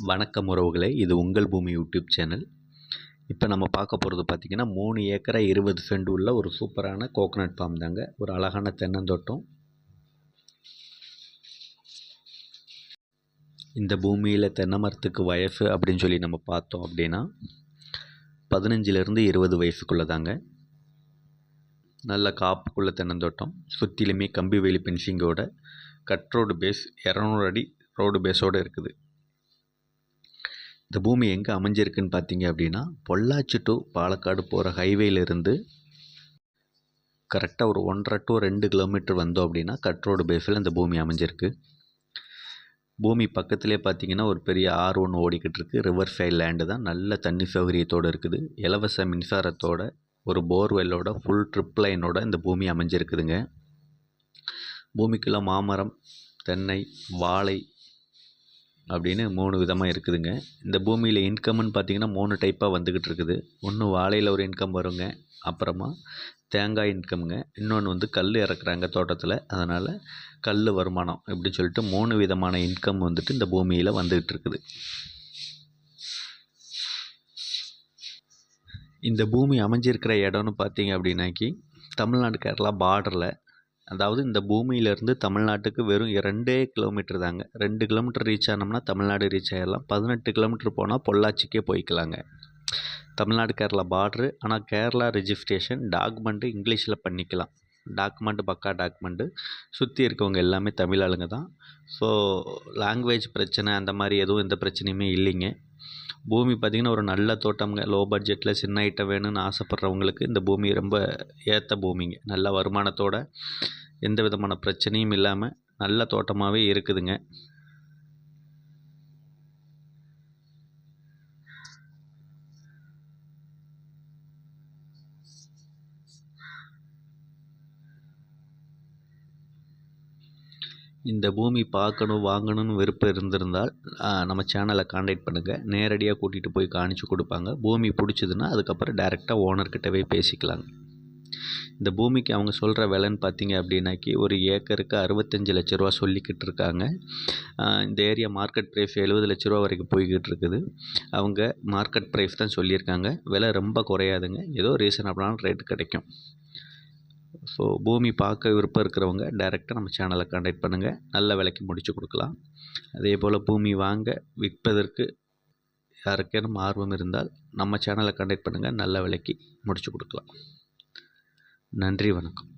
வணக்கம் உறவுகளே. இது உங்கள் பூமி யூடியூப் சேனல். இப்போ நம்ம பார்க்க போகிறது பார்த்திங்கன்னா மூணு ஏக்கரை இருபது சென்ட் உள்ள ஒரு சூப்பரான கோகனட் ஃபார்ம் தாங்க. ஒரு அழகான தென்னந்தோட்டம். இந்த பூமியில் தென்னை மரத்துக்கு வயசு அப்படின்னு சொல்லி நம்ம பார்த்தோம் அப்படின்னா பதினஞ்சிலேருந்து இருபது வயசுக்குள்ளே தாங்க. நல்ல காப்புக்குள்ள தென்னந்தோட்டம். சுற்றிலுமே கம்பி வேலி பென்சிங்கோட கட் ரோடு பேஸ் இரநூறு அடி ரோடு பேஸோடு இருக்குது. இந்த பூமி எங்கே அமைஞ்சிருக்குன்னு பார்த்தீங்க அப்படின்னா பொள்ளாச்சி டு பாலக்காடு போகிற ஹைவேலேருந்து கரெக்டாக ஒரு ஒன்றரை டு ரெண்டு கிலோமீட்டர் வந்தோம் அப்படின்னா கட்ரோடு பேஸில் இந்த பூமி அமைஞ்சிருக்கு. பூமி பக்கத்துலேயே பார்த்தீங்கன்னா ஒரு பெரிய ஆறு ஒன்று ஓடிக்கிட்டு இருக்குது ரிவர் சைட் லேண்டு தான். நல்ல தண்ணி சௌகரியத்தோடு இருக்குது. இலவச மின்சாரத்தோட ஒரு போர்வெல்லோட ஃபுல் ட்ரிப் லைனோட இந்த பூமி அமைஞ்சிருக்குதுங்க. பூமிக்குள்ளே மாமரம் தென்னை வாழை அப்படின்னு மூணு விதமாக இருக்குதுங்க. இந்த பூமியில் இன்கம்னு பார்த்தீங்கன்னா மூணு டைப்பாக வந்துக்கிட்டு இருக்குது. ஒன்று வாழையில் ஒரு இன்கம் வருங்க. அப்புறமா தேங்காய் இன்கம்ங்க இன்னொன்று வந்து கல் இறக்குறாங்க தோட்டத்தில். அதனால் கல் வருமானம் இப்படின்னு சொல்லிட்டு மூணு விதமான இன்கம் வந்துட்டு இந்த பூமியில் வந்துக்கிட்டு இருக்குது. இந்த பூமி அமைஞ்சிருக்கிற இடம்னு பார்த்தீங்க அப்படின்னாக்கி தமிழ்நாடு கேரளா பார்டரில் அதாவது இந்த பூமியிலேருந்து தமிழ்நாட்டுக்கு வெறும் ரெண்டே கிலோமீட்டர் தாங்க. ரெண்டு கிலோமீட்டர் ரீச் ஆனோம்னா தமிழ்நாடு ரீச் ஆகிடலாம் பதினெட்டு கிலோமீட்டர் போனால் பொள்ளாச்சிக்கே போய்க்கலாங்க. தமிழ்நாடு கேரளா பார்ட்ரு ஆனால் கேரளா ரெஜிஸ்ட்ரேஷன் டாக்குமெண்ட்டு இங்கிலீஷில் பண்ணிக்கலாம். டாக்குமெண்ட்டு பக்கா டாக்குமெண்ட்டு சுற்றி இருக்கவங்க எல்லாமே தமிழ் ஆளுங்க தான். ஸோ லாங்குவேஜ் பிரச்சனை அந்த மாதிரி எதுவும் எந்த பிரச்சனையுமே இல்லைங்க. பூமி பார்த்திங்கன்னா ஒரு நல்ல தோட்டம்ங்க. லோ பட்ஜெட்டில் சின்ன ஐட்டம் வேணும்னு ஆசைப்பட்றவங்களுக்கு இந்த பூமி ரொம்ப ஏற்ற பூமிங்க. நல்ல வருமானத்தோட எந்த விதமான பிரச்சனையும் இல்லாமல் நல்ல தோட்டமாகவே இருக்குதுங்க. இந்த பூமி பார்க்கணும் வாங்கணும்னு விருப்பம் இருந்திருந்தால் நம்ம சேனலை காண்டாக்ட் பண்ணுங்கள் நேரடியாக கூட்டிகிட்டு போய் காணிச்சு கொடுப்பாங்க. பூமி பிடிச்சதுன்னா அதுக்கப்புறம் டேரெக்டாக ஓனர்கிட்டவே பேசிக்கலாங்க. இந்த பூமிக்கு அவங்க சொல்கிற விலைன்னு பார்த்தீங்க அப்படின்னாக்கி ஒரு ஏக்கருக்கு அறுபத்தஞ்சு லட்ச ரூபா சொல்லிக்கிட்டு இருக்காங்க. இந்த ஏரியா மார்க்கெட் ப்ரைஸ் எழுபது லட்ச ரூபா வரைக்கும் போய்கிட்டு இருக்குது. அவங்க மார்க்கெட் ப்ரைஸ் தான் சொல்லியிருக்காங்க. விலை ரொம்ப குறையாதுங்க. ஏதோ ரீசனபிளான ரேட்டு கிடைக்கும். ஸோ பூமி பார்க்க விருப்பம் இருக்கிறவங்க டைரெக்டாக நம்ம சேனலை காண்டாக்ட் பண்ணுங்கள் நல்ல விலைக்கு முடித்து கொடுக்கலாம். அதே போல் பூமி வாங்க விற்பதற்கு யாருக்கேனும் ஆர்வம் இருந்தால் நம்ம சேனலை காண்டாக்ட் பண்ணுங்கள் நல்ல விலைக்கு முடித்து கொடுக்கலாம். நன்றி வணக்கம்.